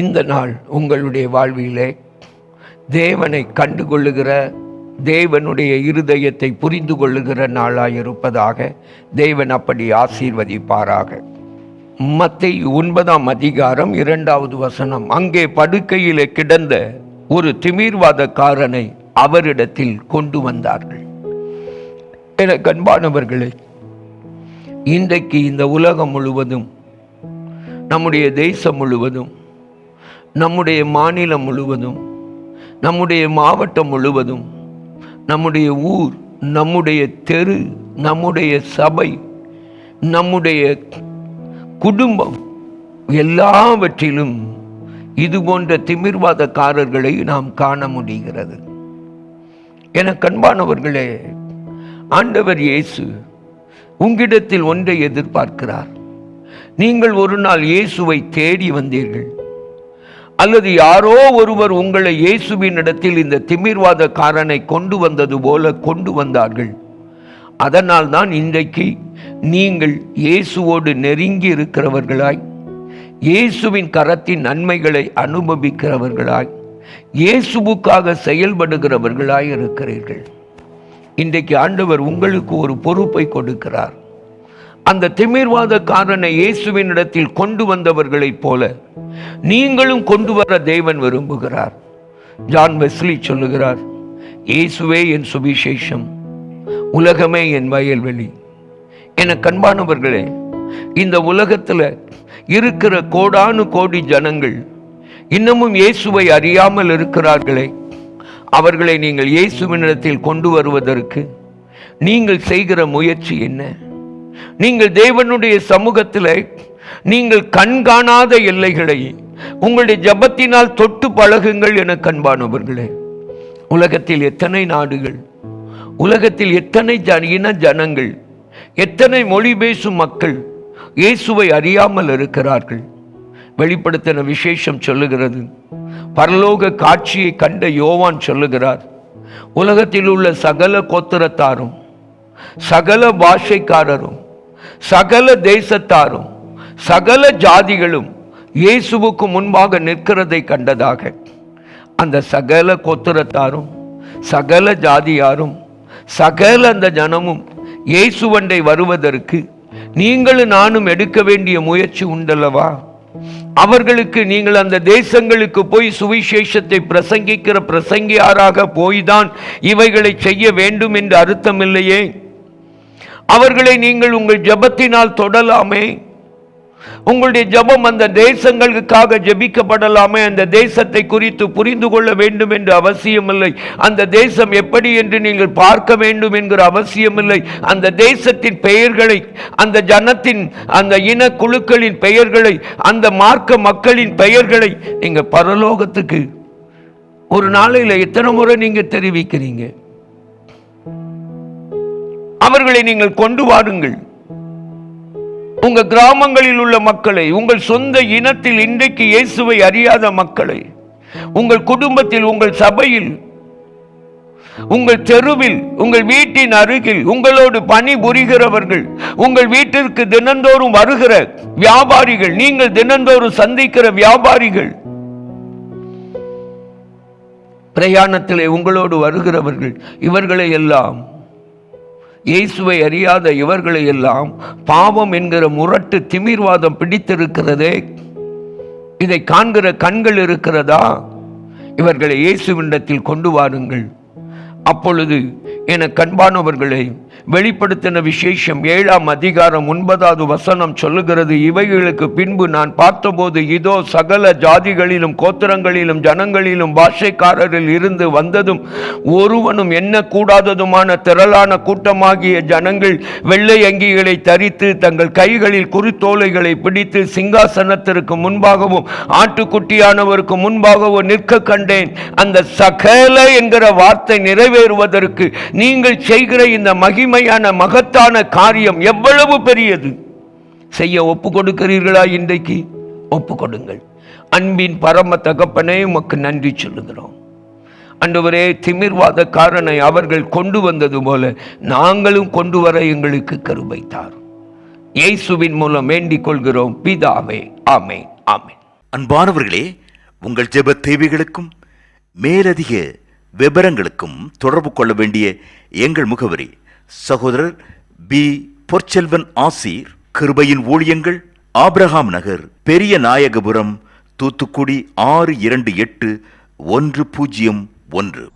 இந்த நாள் உங்களுடைய வாழ்விலே தேவனை கண்டுகொள்ளுகிற தேவனுடைய இருதயத்தை புரிந்து கொள்ளுகிற நாளாயிருப்பதாக தேவன் அப்படி ஆசீர்வதிப்பாராக. மத்தை ஒன்பதாம் அதிகாரம் இரண்டாவது வசனம். அங்கே படுக்கையிலே கிடந்த ஒரு திமிர்வாதக்காரனை அவரிடத்தில் கொண்டு வந்தார்கள். என கண்பானவர்களே இன்றைக்கு இந்த உலகம் முழுவதும் நம்முடைய தேசம் முழுவதும் நம்முடைய மாநிலம் முழுவதும் நம்முடைய மாவட்டம் முழுவதும் நம்முடைய ஊர் நம்முடைய தெரு நம்முடைய சபை நம்முடைய குடும்பம் எல்லாவற்றிலும் இது போன்ற திமிர்வாதக்காரர்களை நாம் காண முடிகிறது. என கண்பானவர்களே ஆண்டவர் இயேசு உங்கிடத்தில் ஒன்றை எதிர்பார்க்கிறார். நீங்கள் ஒரு நாள் இயேசுவை தேடி வந்தீர்கள். அல்லது யாரோ ஒருவர் உங்களை இயேசுவின் இடத்தில் இந்த திமிர்வாதக்காரனை கொண்டு வந்தது போல கொண்டு வந்தார்கள். அதனால் தான் இன்றைக்கு நீங்கள் இயேசுவோடு நெருங்கி இருக்கிறவர்களாய் இயேசுவின் கரத்தின் நன்மைகளை அனுபவிக்கிறவர்களாய் இயேசுவுக்காக செயல்படுகிறவர்களாய் இருக்கிறீர்கள். இன்றைக்கு ஆண்டவர் உங்களுக்கு ஒரு பொறுப்பை கொடுக்கிறார். அந்த திமிர்வாதக்காரனை இயேசுவின் இடத்தில் கொண்டு வந்தவர்களைப் போல நீங்களும் கொண்டு வர தேவன் விரும்புகிறார். ஜான் வெஸ்லி சொல்லுகிறார் இயேசுவே என் சுவிசேஷம். உலகமே என் வயல்வெளி. என கண்பானவர்களே இந்த உலகத்தில் இருக்கிற கோடானு கோடி ஜனங்கள் இன்னமும் இயேசுவை அறியாமல் இருக்கிறார்களே. அவர்களை நீங்கள் இயேசுவினிடத்தில் கொண்டு வருவதற்கு நீங்கள் செய்கிற முயற்சி என்ன? நீங்கள் தேவனுடைய சமூகத்தில் நீங்கள் கண்காணாத எல்லைகளை உங்களுடைய ஜபத்தினால் தொட்டு பழகுங்கள் என கண்பானவர்களே. உலகத்தில் எத்தனை நாடுகள் உலகத்தில் எத்தனை ஜன இன ஜனங்கள் எத்தனை மொழி பேசும் மக்கள் இயேசுவை அறியாமல் இருக்கிறார்கள். வெளிப்படுத்தின விசேஷம் சொல்லுகிறது பரலோக காட்சியை கண்ட யோவான் சொல்லுகிறார் உலகத்தில் உள்ள சகல கோத்திரத்தாரும் சகல பாஷைக்காரரும் சகல தேசத்தாரும் சகல ஜாதிகளும் இயேசுவுக்கு முன்பாக நிற்கிறதை கண்டதாக. அந்த சகல கொத்துரத்தாரும் சகல ஜாதியாரும் சகல அந்த ஜனமும் இயேசுவண்டை வருவதற்கு நீங்களும் நானும் எடுக்க வேண்டிய முயற்சி உண்டல்லவா? அவர்களுக்கு நீங்கள் அந்த தேசங்களுக்கு போய் சுவிசேஷத்தை பிரசங்கிக்கிற பிரசங்கியாராக போய்தான் இவைகளை செய்ய வேண்டும் என்று அர்த்தமில்லையே? அவர்களை நீங்கள் உங்கள் ஜபத்தினால் தொடலாமே. உங்களுடைய ஜபம் அந்த தேசங்களுக்காக ஜபிக்கப்படலாமே. அந்த தேசத்தை குறித்து புரிந்து கொள்ள வேண்டும் என்று அவசியமில்லை. அந்த தேசம் எப்படி என்று நீங்கள் பார்க்க வேண்டும் என்கிற அவசியமில்லை. அந்த தேசத்தின் பெயர்களை அந்த ஜனத்தின் அந்த இன குழுக்களின் பெயர்களை அந்த மார்க்க மக்களின் பெயர்களை நீங்கள் பரலோகத்துக்கு ஒரு நாளையில் எத்தனை முறை நீங்கள் தெரிவிக்கிறீங்க? அவர்களை நீங்கள் கொண்டு வாருங்கள். உங்க கிராமங்களில் உள்ள மக்களை உங்கள் சொந்த இனத்தில் இன்றைக்கு இயேசுவை அறியாத மக்களை உங்கள் குடும்பத்தில் உங்கள் சபையில் உங்கள் தெருவில் உங்கள் வீட்டின் அருகில் உங்களோடு பணி புரிகிறவர்கள் உங்கள் வீட்டிற்கு தினந்தோறும் வருகிற வியாபாரிகள் நீங்கள் தினந்தோறும் சந்திக்கிற வியாபாரிகள் பிரயாணத்திலே உங்களோடு வருகிறவர்கள் இவர்களை எல்லாம் இயேசுவை அறியாத இவர்களை எல்லாம் பாவம் என்கிற முரட்டு திமிர்வாதம் பிடித்திருக்கிறதே. இதை காண்கிற கண்கள் இருக்கிறதா? இவர்களை இயேசுவிடத்தில் கொண்டு வாருங்கள். அப்பொழுது என கண்பானவர்களை வெளிப்படுத்தின விசேஷம் ஏழாம் அதிகாரம் ஒன்பதாவது வசனம் சொல்லுகிறது இவைகளுக்கு பின்பு நான் பார்த்தபோது இதோ சகல ஜாதிகளிலும் கோத்திரங்களிலும் ஜனங்களிலும் பாஷைக்காரரில் இருந்து வந்ததும் ஒருவனும் எண்ணக்கூடாததுமான திரளான கூட்டமாகிய ஜனங்கள் வெள்ளை அங்கிகளை தரித்து தங்கள் கைகளில் குறித்தோலைகளை பிடித்து சிங்காசனத்திற்கு முன்பாகவும் ஆட்டுக்குட்டியானவருக்கு முன்பாகவும் நிற்க கண்டேன். அந்த சகல என்கிற வார்த்தை நிறைவேறுவதற்கு நீங்கள் செய்கிற இந்த மகிமையான மகத்தான காரியம் எவ்வளவு பெரியது? செய்ய ஒப்பு கொடுக்கிறீர்களா இன்றைக்கு? ஒப்பு கொடுங்கள். அன்பின் பரம தகப்பனே உமக்கு நன்றி சொல்லுகிறோம். அன்றுவரே திமிர்வாதக்காரனை அவர்கள் கொண்டு வந்தது போல நாங்களும் கொண்டு வர எங்களுக்கு கருபைத்தார் இயேசுவின் மூலம் வேண்டிக் கொள்கிறோம். பிதாவே ஆமே ஆமே அன்பானவர்களே உங்கள் ஜெப தேவைகளுக்கும் மேலதிக விபரங்களுக்கும் தொடர்பு கொள்ள வேண்டிய எங்கள் முகவரி சகோதரர் பி. பொற்செல்வன் ஆசீர் கிருபையின் ஊழியங்கள் ஆப்ரஹாம் நகர் பெரிய நாயகபுரம் தூத்துக்குடி ஆறு இரண்டு எட்டு ஒன்று பூஜ்ஜியம் ஒன்று.